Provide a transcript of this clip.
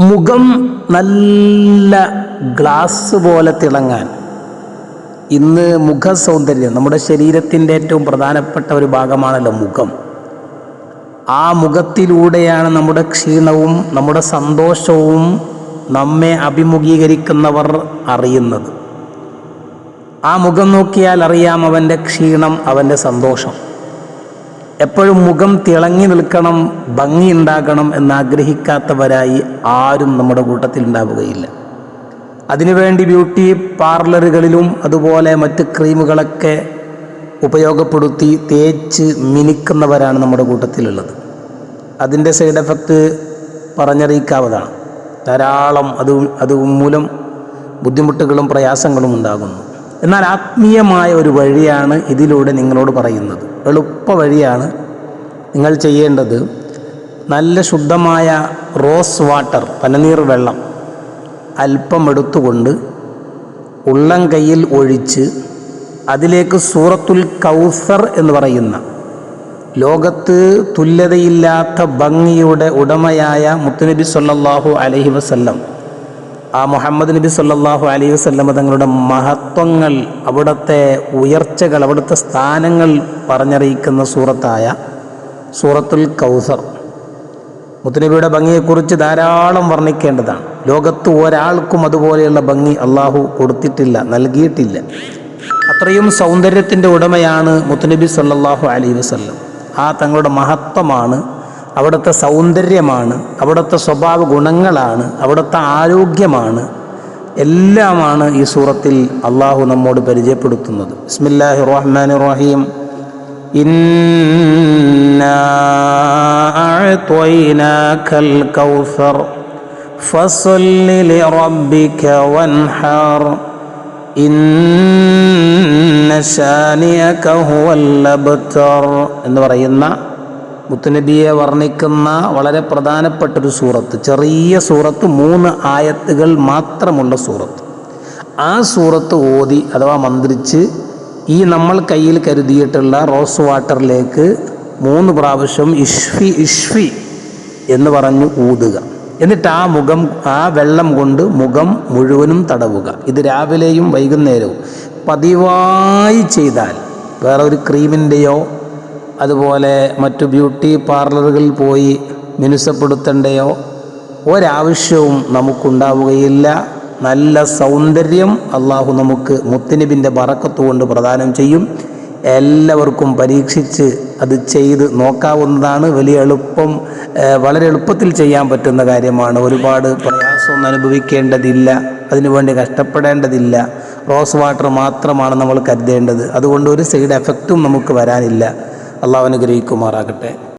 മുഖം നല്ല ഗ്ലാസ് പോലെ തിളങ്ങാൻ. ഇന്ന് മുഖ സൗന്ദര്യം നമ്മുടെ ശരീരത്തിന്റെ ഏറ്റവും പ്രധാനപ്പെട്ട ഒരു ഭാഗമാണല്ലോ മുഖം. ആ മുഖത്തിലൂടെയാണ് നമ്മുടെ ക്ഷീണവും നമ്മുടെ സന്തോഷവും നമ്മെ അഭിമുഖീകരിക്കുന്നവർ അറിയുന്നത്. ആ മുഖം നോക്കിയാൽ അറിയാം അവന്റെ ക്ഷീണം അവന്റെ സന്തോഷം. എപ്പോഴും മുഖം തിളങ്ങി നിൽക്കണം ഭംഗി ഉണ്ടാകണം എന്നാഗ്രഹിക്കാത്തവരായി ആരും നമ്മുടെ കൂട്ടത്തിൽ ഉണ്ടാവുകയില്ല. അതിനുവേണ്ടി ബ്യൂട്ടി പാർലറുകളിലും അതുപോലെ മറ്റ് ക്രീമുകളൊക്കെ ഉപയോഗപ്പെടുത്തി തേച്ച് മിനിക്കുന്നവരാണ് നമ്മുടെ കൂട്ടത്തിലുള്ളത്. അതിന്റെ സൈഡ് എഫക്റ്റ് പറഞ്ഞറിയിക്കാവതാണ് ധാരാളം അത് അതുമൂലം ബുദ്ധിമുട്ടുകളും പ്രയാസങ്ങളും ഉണ്ടാകുന്നു. എന്നാൽ ആത്മീയമായ ഒരു വഴിയാണ് ഇതിലൂടെ നിങ്ങളോട് പറയുന്നത്. എളുപ്പ വഴിയാണ് നിങ്ങൾ ചെയ്യേണ്ടത് നല്ല ശുദ്ധമായ റോസ് വാട്ടർ പനനീർ വെള്ളം അല്പം എടുത്തുകൊണ്ട് ഉള്ളം കയ്യിൽ ഒഴിച്ച് അതിലേക്ക് സൂറത്തുൽ കൗസർ എന്ന് പറയുന്ന ലോകത്ത് തുല്യതയില്ലാത്ത ഭംഗിയുടെ ഉടമയായ മുത്തുനബി സല്ലാഹു അലഹി വസല്ലം ആ മുഹമ്മദ് നബി സല്ലാഹു അലൈഹി വസല്ലം തങ്ങളുടെ മഹത്വങ്ങൾ അവിടുത്തെ ഉയർച്ചകൾ അവിടുത്തെ സ്ഥാനങ്ങൾ പറഞ്ഞറിയിക്കുന്ന സൂറത്തായ സൂറത്തുൽ കൗസർ. മുത്തുനബിയുടെ ഭംഗിയെക്കുറിച്ച് ധാരാളം വർണിക്കേണ്ടതാണ്. ലോകത്ത് ഒരാൾക്കും അതുപോലെയുള്ള ഭംഗി അള്ളാഹു കൊടുത്തിട്ടില്ല നൽകിയിട്ടില്ല. അത്രയും സൗന്ദര്യത്തിന്റെ ഉടമയാണ് മുത്തുനബി സല്ലാഹു അലൈഹി വസല്ലം. ആ തങ്ങളുടെ മഹത്വമാണ് അവിടുത്തെ സൗന്ദര്യമാണ് അവിടുത്തെ സ്വഭാവ ഗുണങ്ങളാണ് അവിടുത്തെ ആരോഗ്യമാണ് എല്ലാമാണ് ഈ സൂറത്തിൽ അള്ളാഹു നമ്മോട് പരിചയപ്പെടുത്തുന്നത്. ബിസ്മില്ലാഹി റഹ്മാൻ റഹീം എന്ന് പറയുന്ന മുത്തുനബിയെ വർണിക്കുന്ന വളരെ പ്രധാനപ്പെട്ടൊരു സൂറത്ത്. ചെറിയ സൂറത്ത് മൂന്ന് ആയത്തുകൾ മാത്രമുള്ള സൂറത്ത്. ആ സൂറത്ത് ഓതി അഥവാ മന്ത്രിച്ച് ഈ നമ്മൾ കയ്യിൽ കരുതിയിട്ടുള്ള റോസ് വാട്ടറിലേക്ക് മൂന്ന് പ്രാവശ്യം ഇഷ്ഫി ഇഷ്ഫി എന്ന് പറഞ്ഞു ഊതുക. എന്നിട്ട് ആ മുഖം ആ വെള്ളം കൊണ്ട് മുഖം മുഴുവനും തടവുക. ഇത് രാവിലെയും വൈകുന്നേരവും. പതിവായി ചെയ്താൽ വേറെ ഒരു ക്രീമിന്റെയോ അതുപോലെ മറ്റു ബ്യൂട്ടി പാർലറുകളിൽ പോയി മിനുസപ്പെടുത്തേണ്ടയോ? ഒരാവശ്യവും നമുക്കുണ്ടാവുകയില്ല. നല്ല സൗന്ദര്യം അള്ളാഹു നമുക്ക് മുത്തിനിബിന്റെ കൊണ്ട് പ്രദാനം ചെയ്യും. എല്ലാവർക്കും പരീക്ഷിച്ച് അത് ചെയ്ത് നോക്കാവുന്നതാണ്. വലിയ എളുപ്പം വളരെ എളുപ്പത്തിൽ ചെയ്യാൻ പറ്റുന്ന കാര്യമാണ്. ഒരുപാട് പ്രയാസമൊന്നും അനുഭവിക്കേണ്ടതില്ല. അതിനുവേണ്ടി കഷ്ടപ്പെടേണ്ടതില്ല. റോസ് വാട്ടർ മാത്രമാണ് നമ്മൾ കരുതേണ്ടത്. അതുകൊണ്ട് ഒരു സൈഡ് എഫക്റ്റും നമുക്ക് വരാനില്ല. അള്ളാഹു അനുഗ്രഹിക്കുമാറാകട്ടെ.